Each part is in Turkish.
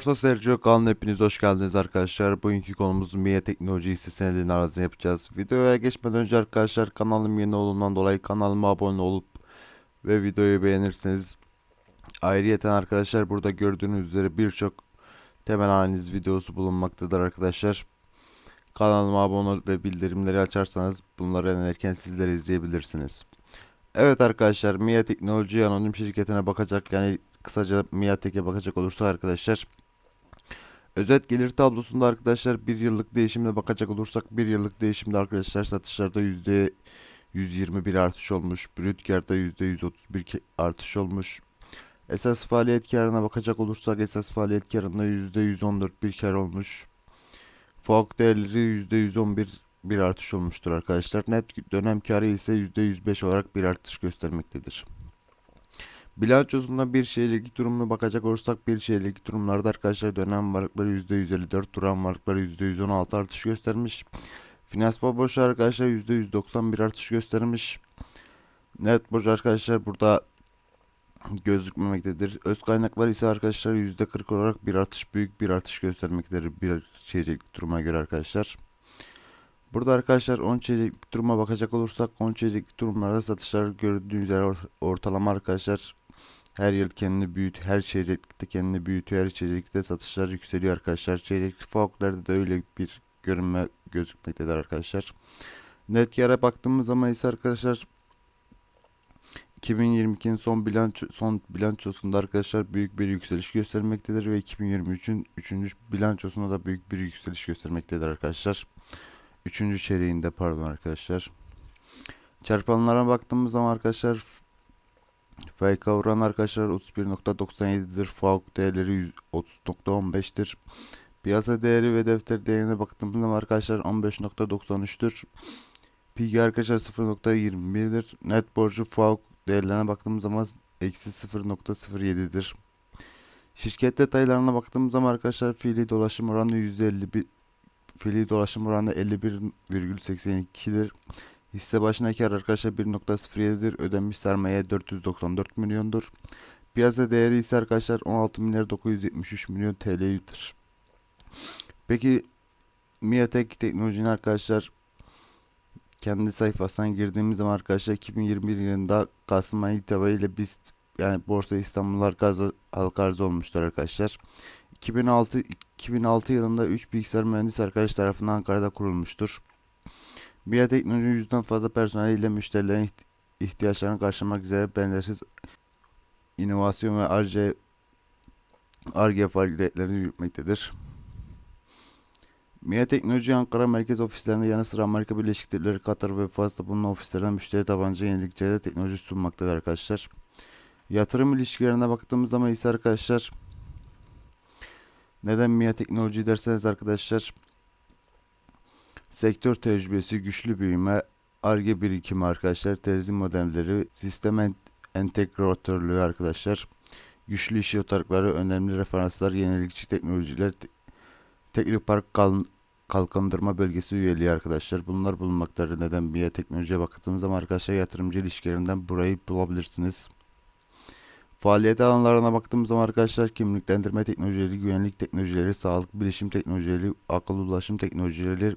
Borsa Sergio kanalına hepiniz hoş geldiniz arkadaşlar. Bugünkü konumuz MIA teknoloji hisse senedinin analizini yapacağız. Videoya geçmeden önce arkadaşlar kanalım yeni olduğundan dolayı kanalıma abone olup ve videoyu beğenirseniz ayrıyeten arkadaşlar burada gördüğünüz üzere birçok temel analiz videosu bulunmaktadır arkadaşlar. Kanalıma abone olup ve bildirimleri açarsanız bunları en erken sizler izleyebilirsiniz. Evet arkadaşlar MIA Teknoloji Anonim Şirketi'ne bakacak yani kısaca Miatek'e bakacak olursak arkadaşlar Özet gelir tablosunda arkadaşlar bir yıllık değişimle bakacak olursak bir yıllık değişimde arkadaşlar satışlarda yüzde 121 artış olmuş. Brüt karda %131 ke- artış olmuş. Esas faaliyet karına bakacak olursak esas faaliyet karında %114 bir kar olmuş. FOG değerleri %111 bir artış olmuştur arkadaşlar. Net dönem karı ise %105 olarak bir artış göstermektedir. Bilançosunda bir şeylik durumuna bakacak olursak bir şeylik durumlarda arkadaşlar dönem varlıkları %154 duran varlıkları %116 artış göstermiş. Finansman borcu arkadaşlar %191 artış göstermiş. Net borcu arkadaşlar burada gözükmemektedir. Öz kaynaklar ise arkadaşlar %40 olarak bir artış büyük bir artış göstermektedir bir çeyreklik duruma göre arkadaşlar. Burada arkadaşlar 10 çeyreklik duruma bakacak olursak 10 çeyreklik durumlarda satışlar gördüğünüz üzere or- ortalama arkadaşlar her yıl kendini büyüt, her çeyreklikte kendini büyütüyor, her çeyreklikte satışlar yükseliyor arkadaşlar. Çeyreklik FOG'larda da öyle bir görünme gözükmektedir arkadaşlar. Net kâra baktığımız zaman ise arkadaşlar 2022'nin son bilanço son bilançosunda arkadaşlar büyük bir yükseliş göstermektedir ve 2023'ün 3. bilançosunda da büyük bir yükseliş göstermektedir arkadaşlar. 3. çeyreğinde pardon arkadaşlar. Çarpanlara baktığımız zaman arkadaşlar FK oranı arkadaşlar 31.97'dir. FAUK değerleri 30.15'tir. Piyasa değeri ve defter değerine baktığımız zaman arkadaşlar 15.93'tür. PG arkadaşlar 0.21'dir. Net borcu FAUK değerlerine baktığımız zaman eksi 0.07'dir. Şirket detaylarına baktığımız zaman arkadaşlar fiili dolaşım oranı %51 fiili dolaşım oranı 51,82'dir. Hisse başına kar arkadaşlar 1.07'dir. Ödenmiş sermaye 494 milyondur. Piyasa değeri ise arkadaşlar 16 milyar 973 milyon TL'dir. Peki Miatek Teknoloji'nin arkadaşlar kendi sayfasına girdiğimiz zaman arkadaşlar 2021 yılında Kasım ayı itibariyle biz yani Borsa İstanbul halka arzı, olmuştur arkadaşlar. 2006 2006 yılında 3 bilgisayar mühendis arkadaş tarafından Ankara'da kurulmuştur. Biya Teknoloji yüzden fazla personeliyle müşterilerin iht- ihtiyaçlarını karşılamak üzere benzersiz inovasyon ve ARGE ARGE faaliyetlerini yürütmektedir. MİA Teknoloji Ankara merkez ofislerinde yanı sıra Amerika Birleşik Devletleri, Katar ve Fas'ta bulunan ofislerden müşteri tabanca yenilikçilere teknoloji sunmaktadır arkadaşlar. Yatırım ilişkilerine baktığımız zaman ise arkadaşlar neden MİA Teknoloji derseniz arkadaşlar sektör tecrübesi, güçlü büyüme, ARGE birikimi arkadaşlar, terzi modelleri, sistem en- entegratörlüğü arkadaşlar, güçlü iş yatakları, önemli referanslar, yenilikçi teknolojiler, te- Teknopark kal kalkındırma bölgesi üyeliği arkadaşlar. Bunlar bulunmaktadır. Neden bir teknolojiye baktığımız zaman arkadaşlar yatırımcı ilişkilerinden burayı bulabilirsiniz. Faaliyet alanlarına baktığımız zaman arkadaşlar kimliklendirme teknolojileri, güvenlik teknolojileri, sağlık bilişim teknolojileri, akıllı ulaşım teknolojileri,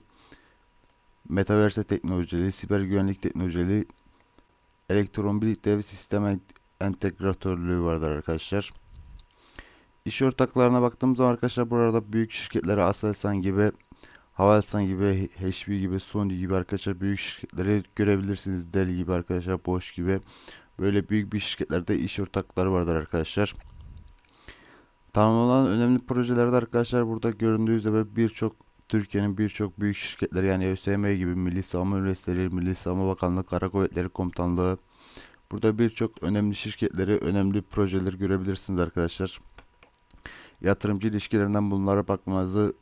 metaverse teknolojileri, siber güvenlik teknolojileri, elektromobilite ve sistem en- entegratörlüğü vardır arkadaşlar. İş ortaklarına baktığımız zaman arkadaşlar burada büyük şirketlere Aselsan gibi, Havelsan gibi, HP gibi, Sony gibi arkadaşlar büyük şirketleri görebilirsiniz. Dell gibi arkadaşlar, Bosch gibi. Böyle büyük bir şirketlerde iş ortakları vardır arkadaşlar. Tanımlanan önemli projelerde arkadaşlar burada göründüğü üzere birçok Türkiye'nin birçok büyük şirketleri yani ÖSYM gibi Milli Savunma Üniversiteleri, Milli Savunma Bakanlığı, Kara Kuvvetleri Komutanlığı. Burada birçok önemli şirketleri, önemli projeleri görebilirsiniz arkadaşlar. Yatırımcı ilişkilerinden bunlara bakmanızı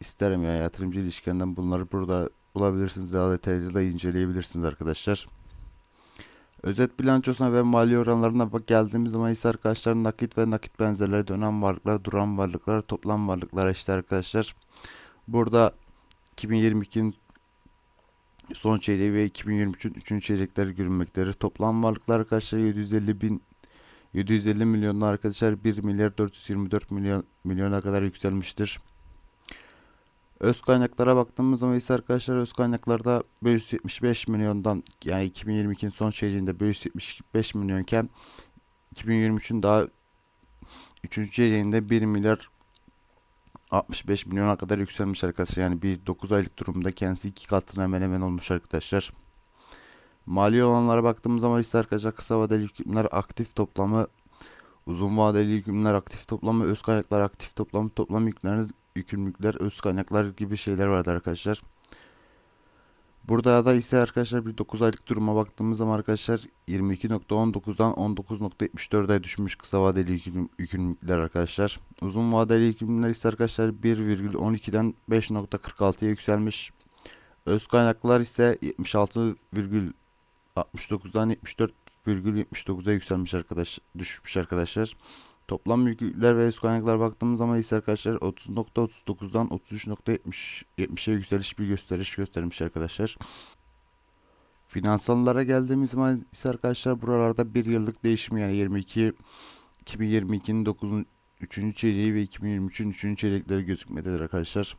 isterim yani yatırımcı ilişkilerinden bunları burada bulabilirsiniz daha detaylı da inceleyebilirsiniz arkadaşlar. Özet bilançosuna ve mali oranlarına bak geldiğimiz zaman ise arkadaşlar nakit ve nakit benzerleri dönem varlıklar, duran varlıklar, toplam varlıklar işte arkadaşlar. Burada 2022'nin son çeyreği ve 2023'ün 3. çeyrekleri görünmektedir. Toplam varlıklar arkadaşlar 750 bin 750 milyonlu arkadaşlar 1 milyar 424 milyon milyona kadar yükselmiştir. Öz kaynaklara baktığımız zaman ise arkadaşlar öz kaynaklarda 575 milyondan yani 2022'nin son çeyreğinde 575 milyonken 2023'ün daha 3. çeyreğinde 1 milyar 65 milyona kadar yükselmiş arkadaşlar. Yani bir 9 aylık durumda kendisi iki katına hemen hemen olmuş arkadaşlar. Mali olanlara baktığımız zaman ise arkadaşlar kısa vadeli yükümler aktif toplamı uzun vadeli yükümler aktif toplamı öz kaynaklar aktif toplamı toplam yükler yükümlülükler öz kaynaklar gibi şeyler vardı arkadaşlar. Burada da ise arkadaşlar bir 9 aylık duruma baktığımız zaman arkadaşlar 22.19'dan 19.74'e düşmüş kısa vadeli yüküm, yükümlülükler arkadaşlar. Uzun vadeli yükümlülükler ise arkadaşlar 1,12'den 5.46'ya yükselmiş. Öz kaynaklar ise 76,69'dan 74,79'a yükselmiş arkadaş düşmüş arkadaşlar. Toplam yükler ve öz kaynaklar baktığımız zaman ise arkadaşlar 30.39'dan 33.70'e yükseliş bir gösteriş göstermiş arkadaşlar. Finansallara geldiğimiz zaman ise arkadaşlar buralarda bir yıllık değişim yani 22 2022'nin 9. 3. çeyreği ve 2023'ün 3. çeyrekleri gözükmektedir arkadaşlar.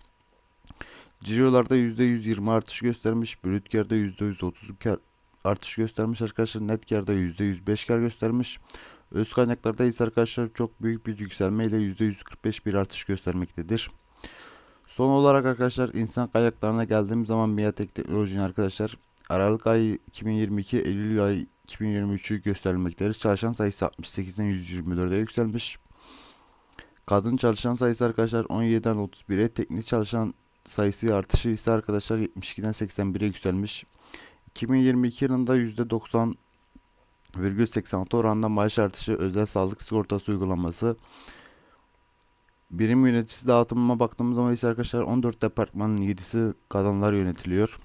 Cirolarda %120 artış göstermiş. Brüt karda %130 kar artış göstermiş arkadaşlar. Net karda %105 kar göstermiş. Öz kaynaklarda ise arkadaşlar çok büyük bir yükselme ile %145 bir artış göstermektedir. Son olarak arkadaşlar insan kaynaklarına geldiğimiz zaman Miatek Teknoloji'nin arkadaşlar Aralık ayı 2022 Eylül ayı 2023'ü göstermektedir. Çalışan sayısı 68'den 124'e yükselmiş. Kadın çalışan sayısı arkadaşlar 17'den 31'e, teknik çalışan sayısı artışı ise arkadaşlar 72'den 81'e yükselmiş. 2022 yılında %90,86 oranında maaş artışı özel sağlık sigortası uygulaması. Birim yöneticisi dağıtımına baktığımız zaman ise arkadaşlar 14 departmanın 7'si kadınlar yönetiliyor.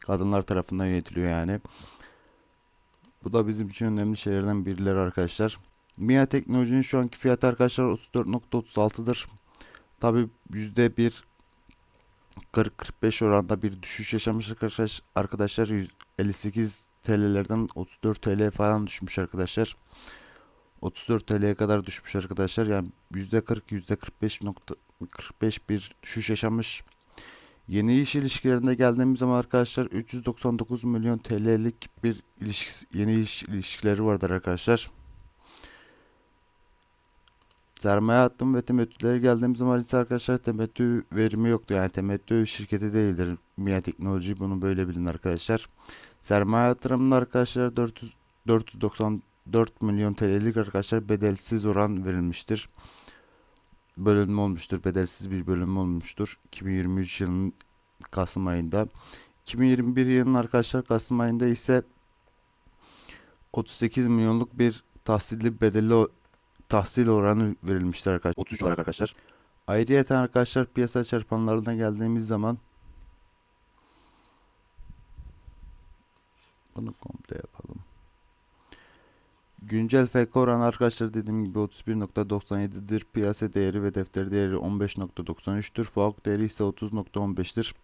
Kadınlar tarafından yönetiliyor yani. Bu da bizim için önemli şeylerden birileri arkadaşlar. Mia Teknoloji'nin şu anki fiyatı arkadaşlar 34.36'dır. Tabi %1 40-45 oranda bir düşüş yaşamış arkadaşlar. Arkadaşlar 58 TL'lerden 34 TL falan düşmüş arkadaşlar. 34 TL'ye kadar düşmüş arkadaşlar. Yani %40 %45 nokta 45 bir düşüş yaşamış. Yeni iş ilişkilerinde geldiğimiz zaman arkadaşlar 399 milyon TL'lik bir ilişkisi, yeni iş ilişkileri vardır arkadaşlar. Sermaye attım ve temettülere geldiğimiz zaman ise arkadaşlar temettü verimi yoktu. Yani temettü şirketi değildir. Mia Teknoloji bunu böyle bilin arkadaşlar. Sermaye yatırımında arkadaşlar 400, 494 milyon TL'lik arkadaşlar bedelsiz oran verilmiştir. Bölünme olmuştur. Bedelsiz bir bölünme olmuştur. 2023 yılının Kasım ayında. 2021 yılının arkadaşlar Kasım ayında ise 38 milyonluk bir tahsilli bedeli tahsil oranı verilmiştir arkadaşlar. 33 olarak arkadaşlar. Ayrıyeten arkadaşlar piyasa çarpanlarına geldiğimiz zaman bunu komple yapalım. Güncel FK oranı arkadaşlar dediğim gibi 31.97'dir. Piyasa değeri ve defter değeri 15.93'tür. FOAK değeri ise 30.15'tir.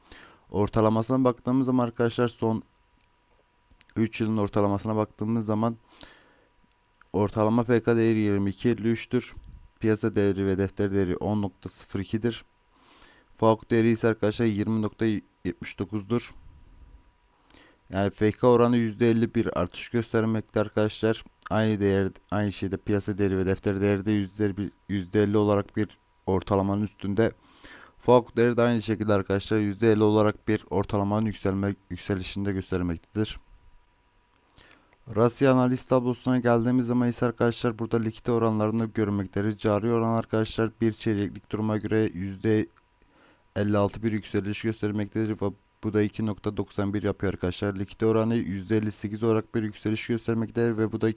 Ortalamasına baktığımız zaman arkadaşlar son 3 yılın ortalamasına baktığımız zaman ortalama FK değeri 22.53'tür. Piyasa değeri ve defter değeri 10.02'dir. FOAK değeri ise arkadaşlar 20.79'dur. Yani FK oranı %50 bir artış göstermekte arkadaşlar. Aynı değer aynı şeyde piyasa değeri ve defter değeri de %50, %50 olarak bir ortalamanın üstünde. FOAK değeri de aynı şekilde arkadaşlar %50 olarak bir ortalamanın yükselme, yükselişinde göstermektedir. Rasya analiz tablosuna geldiğimiz zaman ise arkadaşlar burada likite oranlarını görmektedir. Cari oran arkadaşlar bir çeyreklik duruma göre %56 bir yükseliş göstermektedir ve bu da 2.91 yapıyor arkadaşlar. Likite oranı %58 olarak bir yükseliş göstermektedir ve bu da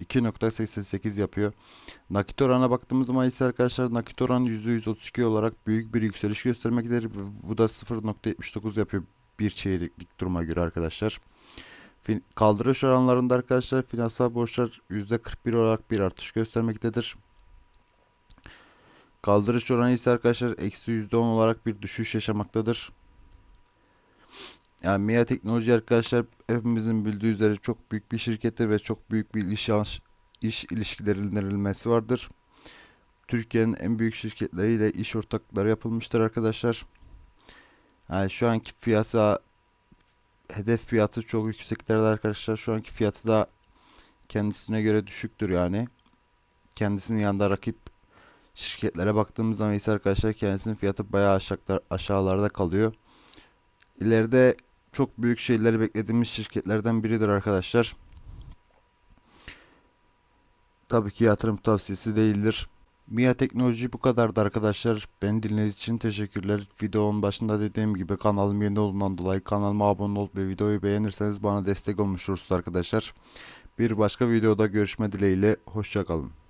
2.88 yapıyor. Nakit oranına baktığımız zaman ise arkadaşlar nakit oranı %132 olarak büyük bir yükseliş göstermektedir ve bu da 0.79 yapıyor bir çeyreklik duruma göre arkadaşlar. Kaldırış oranlarında arkadaşlar finansal borçlar %41 olarak bir artış göstermektedir. Kaldırış oranı ise arkadaşlar eksi %10 olarak bir düşüş yaşamaktadır. Yani Mia Teknoloji arkadaşlar hepimizin bildiği üzere çok büyük bir şirkettir ve çok büyük bir iş, iş ilişkilendirilmesi vardır. Türkiye'nin en büyük şirketleriyle iş ortaklıkları yapılmıştır arkadaşlar. Yani şu anki piyasa hedef fiyatı çok yükseklerde arkadaşlar. Şu anki fiyatı da kendisine göre düşüktür yani. Kendisinin yanında rakip şirketlere baktığımız zaman ise arkadaşlar kendisinin fiyatı bayağı aşağılar, aşağılarda kalıyor. İleride çok büyük şeyleri beklediğimiz şirketlerden biridir arkadaşlar. Tabii ki yatırım tavsiyesi değildir. Mia Teknoloji bu kadardı arkadaşlar. Beni dinlediğiniz için teşekkürler. Videonun başında dediğim gibi kanalım yeni olduğundan dolayı kanalıma abone olup ve videoyu beğenirseniz bana destek olmuş olursunuz arkadaşlar. Bir başka videoda görüşme dileğiyle. Hoşçakalın.